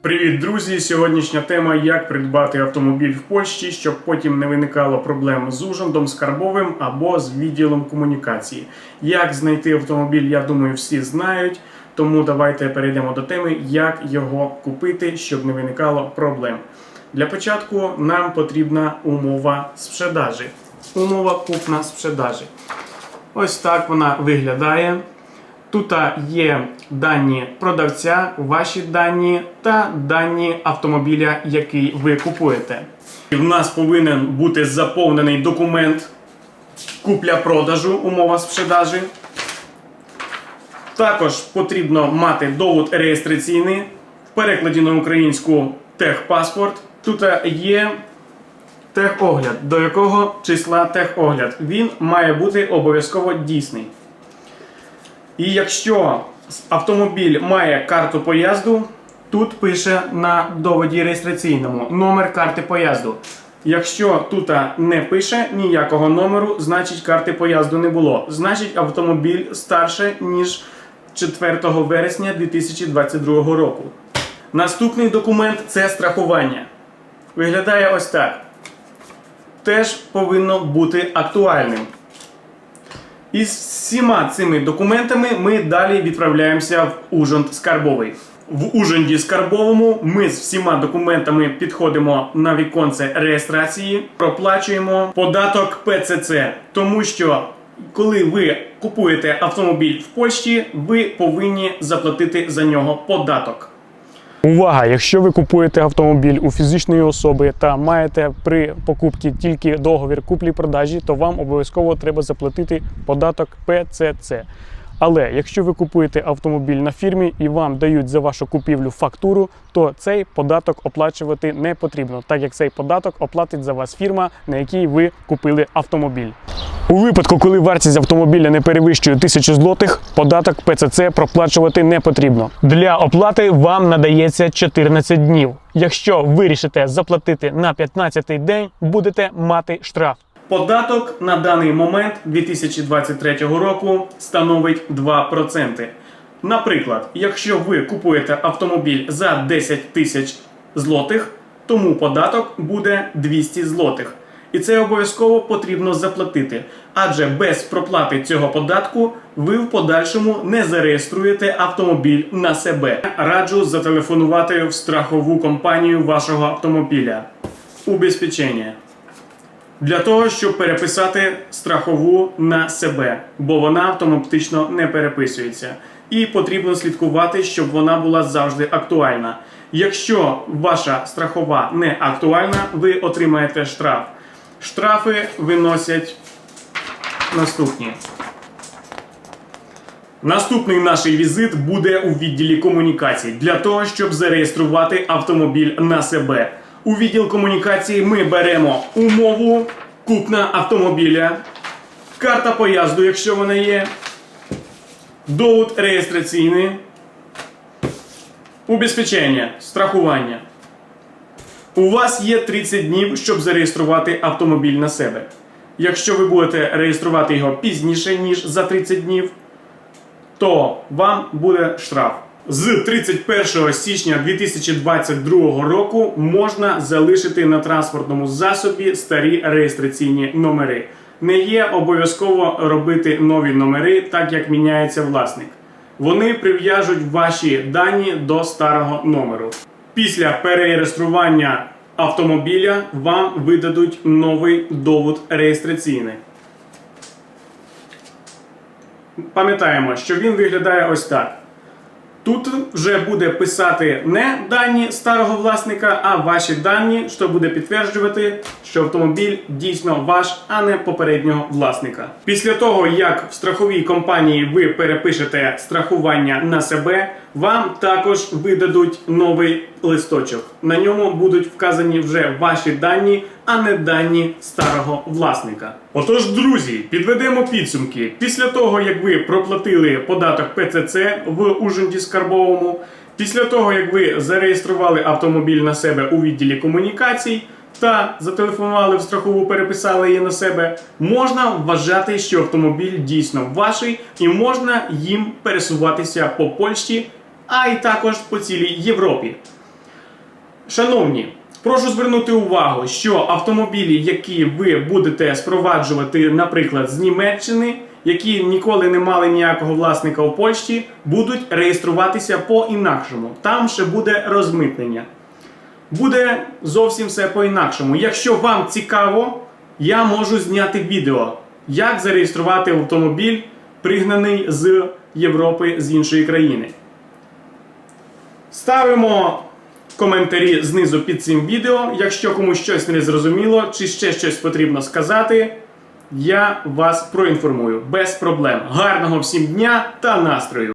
Привіт, друзі! Сьогоднішня тема: як придбати автомобіль в Польщі, щоб потім не виникало проблем з ужандом, скарбовим або з відділом комунікації. Як знайти автомобіль, я думаю, всі знають. Тому давайте перейдемо до теми, як його купити, щоб не виникало проблем. Для початку нам потрібна умова спrzedажі. Умова купна спrzedажі. Ось так вона виглядає. Тут є дані продавця, ваші дані та дані автомобіля, який ви купуєте. В нас повинен бути заповнений документ купля-продажу, умова спrzedажі. Також потрібно мати довод реєстраційний в перекладі на українську техпаспорт. Тут є техогляд, до якого числа техогляд. Він має бути обов'язково дійсний. І якщо автомобіль має карту поїзду, тут пише на доводі реєстраційному номер карти поїзду. Якщо тут не пише ніякого номеру, значить карти поїзду не було. Значить автомобіль старше, ніж 4 вересня 2022 року. Наступний документ це страхування. Виглядає ось так. Теж повинно бути актуальним. І з всіма цими документами ми далі відправляємося в Ужанд Скарбовий. В Ужанді Скарбовому ми з всіма документами підходимо на віконце реєстрації, проплачуємо податок ПЦЦ, тому що коли ви купуєте автомобіль в Польщі, ви повинні заплатити за нього податок. Увага! Якщо ви купуєте автомобіль у фізичної особи та маєте при покупці тільки договір куплі-продажі, то вам обов'язково треба заплатити податок ПЦЦ. Але якщо ви купуєте автомобіль на фірмі і вам дають за вашу купівлю фактуру, то цей податок оплачувати не потрібно, так як цей податок оплатить за вас фірма, на якій ви купили автомобіль. У випадку, коли вартість автомобіля не перевищує 1000 злотих, податок ПЦЦ проплачувати не потрібно. Для оплати вам надається 14 днів. Якщо вирішите заплатити на 15-й день, будете мати штраф. Податок на даний момент 2023 року становить 2%. Наприклад, якщо ви купуєте автомобіль за 10 тисяч злотих, тому податок буде 200 злотих. І це обов'язково потрібно заплатити, адже без проплати цього податку ви в подальшому не зареєструєте автомобіль на себе. Раджу зателефонувати в страхову компанію вашого автомобіля. Убезпечення. Для того, щоб переписати страхову на себе, бо вона автоматично не переписується. І потрібно слідкувати, щоб вона була завжди актуальна. Якщо ваша страхова не актуальна, ви отримаєте штраф. Штрафи виносять наступні. Наступний наш візит буде у відділі комунікацій для того, щоб зареєструвати автомобіль на себе. У відділ комунікації ми беремо умову купна автомобіля, карта поїзду, якщо вона є, довод реєстраційний, убезпечення, страхування. У вас є 30 днів, щоб зареєструвати автомобіль на себе. Якщо ви будете реєструвати його пізніше, ніж за 30 днів, то вам буде штраф. З 31 січня 2022 року можна залишити на транспортному засобі старі реєстраційні номери. Не є обов'язково робити нові номери, так як міняється власник. Вони прив'яжуть ваші дані до старого номеру. Після перереєстрування автомобіля вам видадуть новий довод реєстраційний. Пам'ятаємо, що він виглядає ось так. Тут вже буде писати не дані старого власника, а ваші дані, що буде підтверджувати, що автомобіль дійсно ваш, а не попереднього власника. Після того, як в страховій компанії ви перепишете страхування на себе, вам також видадуть новий листочок. На ньому будуть вказані вже ваші дані, а не дані старого власника. Отож, друзі, підведемо підсумки. Після того, як ви проплатили податок ПЦЦ в Ужинді Скарбовому, після того, як ви зареєстрували автомобіль на себе у відділі комунікацій та зателефонували в страхову, переписали її на себе, можна вважати, що автомобіль дійсно ваший і можна їм пересуватися по Польщі, а й також по цілій Європі. Шановні, прошу звернути увагу, що автомобілі, які ви будете спроваджувати, наприклад, з Німеччини, які ніколи не мали ніякого власника в Польщі, будуть реєструватися по-інакшому. Там ще буде розмитнення. Буде зовсім все по-інакшому. Якщо вам цікаво, я можу зняти відео, як зареєструвати автомобіль, пригнаний з Європи з іншої країни. Ставимо коментарі знизу під цим відео. Якщо комусь щось не зрозуміло чи ще щось потрібно сказати, я вас проінформую без проблем. Гарного всім дня та настрою!